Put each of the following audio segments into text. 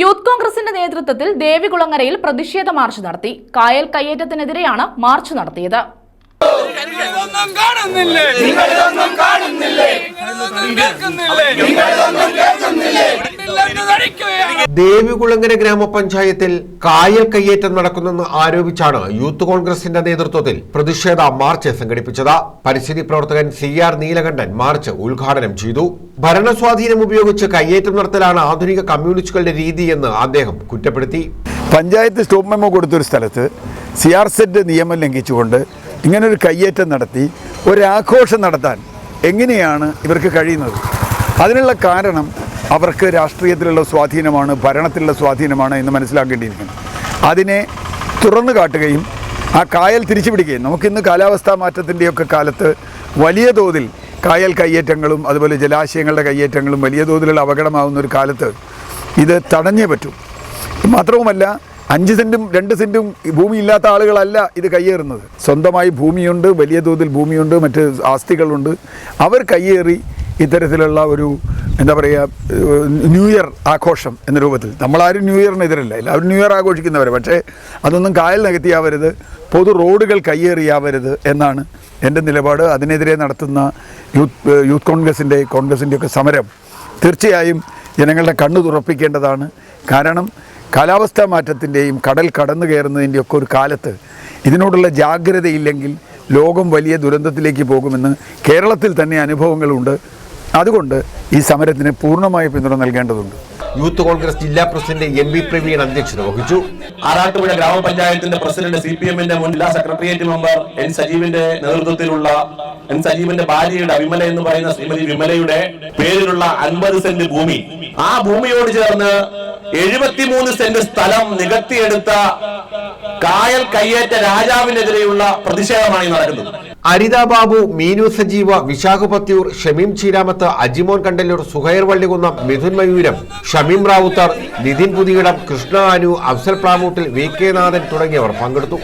Youth കോൺഗ്രസിന്റെ നേതൃത്വത്തിൽ ദേവികുളങ്ങരയിൽ പ്രതിഷേധ മാർച്ച് നടത്തി. കായൽ കയ്യേറ്റത്തിനെതിരെയാണ് മാർച്ച് നടത്തിയത്. കാണുന്നില്ലേ? കാണുന്നില്ലേ? ദേവികുളങ്ങര ഗ്രാമപഞ്ചായത്തിൽ കായൽ കയ്യേറ്റം നടക്കുന്നെന്ന് ആരോപിച്ചാണ് യൂത്ത് കോൺഗ്രസിന്റെ നേതൃത്വത്തിൽ പ്രതിഷേധ മാർച്ച് സംഘടിപ്പിച്ചത്. പരിസ്ഥിതി പ്രവർത്തകൻ സി ആർ നീലകണ്ഠൻ മാർച്ച് ഉദ്ഘാടനം ചെയ്തു. ഭരണസ്വാധീനം ഉപയോഗിച്ച് കയ്യേറ്റം നടത്തലാണ് ആധുനിക കമ്മ്യൂണിസ്റ്റുകളുടെ രീതിയെന്ന് അദ്ദേഹം കുറ്റപ്പെടുത്തി. പഞ്ചായത്ത് സ്റ്റോപ്പ് മെമ്മോ കൊടുത്തൊരു സ്ഥലത്ത് സി ആർ സെറ്റ് നിയമം ലംഘിച്ചുകൊണ്ട് ഇങ്ങനൊരു കയ്യേറ്റം നടത്തി ഒരാഘോഷം നടത്താൻ എങ്ങനെയാണ് ഇവർക്ക് കഴിയുന്നത്? അതിനുള്ള കാരണം അവർക്ക് രാഷ്ട്രീയത്തിലുള്ള സ്വാധീനമാണ് ഭരണത്തിലുള്ള സ്വാധീനമാണ് എന്ന് മനസ്സിലാക്കേണ്ടിയിരിക്കുന്നു. അതിനെ തുറന്നു കാട്ടുകയും ആ കായൽ തിരിച്ചു പിടിക്കുകയും നമുക്കിന്ന് കാലാവസ്ഥാ മാറ്റത്തിന്റെയൊക്കെ കാലത്ത് വലിയ തോതിൽ കായൽ കയ്യേറ്റങ്ങളും അതുപോലെ ജലാശയങ്ങളുടെ കയ്യേറ്റങ്ങളും വലിയ തോതിലുള്ള അപകടമാകുന്ന ഒരു കാലത്ത് ഇത് തടഞ്ഞേ പറ്റൂ. മാത്രവുമല്ല അഞ്ച് സെന്റും രണ്ട് സെന്റും ഭൂമിയില്ലാത്ത ആളുകളല്ല ഇത് കയ്യേറുന്നത്. സ്വന്തമായി ഭൂമിയുണ്ട് വലിയ തോതിൽ ഭൂമിയുണ്ട് മറ്റ് ആസ്തികളുണ്ട്. അവർ കയ്യേറി ഇത്തരത്തിലുള്ള ഒരു എന്താ പറയുക ന്യൂ ഇയർ ആഘോഷം എന്ന രൂപത്തിൽ. നമ്മളാരും ന്യൂ ഇയറിനെതിരല്ല എല്ലാവരും ന്യൂ ഇയർ ആഘോഷിക്കുന്നവർ പക്ഷേ അതൊന്നും കായൽ നികത്തിയാവരുത് പൊതു റോഡുകൾ കയ്യേറിയാവരുത് എന്നാണ് എന്റെ നിലപാട്. അതിനെതിരെ നടത്തുന്ന യൂത്ത് യൂത്ത് കോൺഗ്രസിന്റെ കോൺഗ്രസിന്റെയൊക്കെ സമരം തീർച്ചയായും ജനങ്ങളുടെ കണ്ണു തുറപ്പിക്കേണ്ടതാണ്. കാരണം കാലാവസ്ഥാ മാറ്റത്തിന്റെയും കടൽ കടന്നു കയറുന്നതിന്റെ ഒക്കെ ഒരു കാലത്ത് ഇതിനോടുള്ള ജാഗ്രതയില്ലെങ്കിൽ ലോകം വലിയ ദുരന്തത്തിലേക്ക് പോകുമെന്ന് കേരളത്തിൽ തന്നെ അനുഭവങ്ങളുണ്ട്. അതുകൊണ്ട് ഈ സമരത്തിന് പൂർണമായ പിന്തുണ നൽകേണ്ടതുണ്ട്. യൂത്ത് കോൺഗ്രസ് ജില്ലാ പ്രസിഡന്റ് എം വി പ്രവീൺ അധ്യക്ഷത വഹിച്ചു. ആറാട്ടുപുഴ ഗ്രാമപഞ്ചായത്തിന്റെ പ്രസിഡന്റ് സി പി എമ്മിന്റെ മുൻ ജില്ലാ സെക്രട്ടേറിയറ്റ് മെമ്പർ എൻ സജീവിന്റെ നേതൃത്വത്തിലുള്ള എൻ സജീവിന്റെ ഭാര്യയുടെ വിമല എന്ന് പറയുന്ന ശ്രീമതി വിമലയുടെ പേരിലുള്ള അൻപത് സെന്റ് ഭൂമി. ആ ഭൂമിയോട് ചേർന്ന് എഴുപത്തിമൂന്ന് സെന്റ് സ്ഥലം നികത്തിയെടുത്ത കായൽ കയ്യേറ്റ രാജാവിനെതിരെയുള്ള പ്രതിഷേധമാണ് ഈ നടക്കുന്നത്. അരിത ബാബു മീനു സജീവ വിശാഖപത്യൂർ ഷമീം ചീരാമത്ത് അജിമോൻ കണ്ടല്ലൂർ സുഹൈർ വള്ളികുന്നം മിഥുൻ മയൂരം ഷമീം റാവുത്തർ നിതിൻ പുതിയിടം കൃഷ്ണ അനു അഫ്സൽ പ്ലാമൂട്ടിൽ വി കെ നാഥൻ തുടങ്ങിയവർ പങ്കെടുത്തു.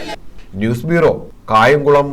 News bureau Kayamkulam.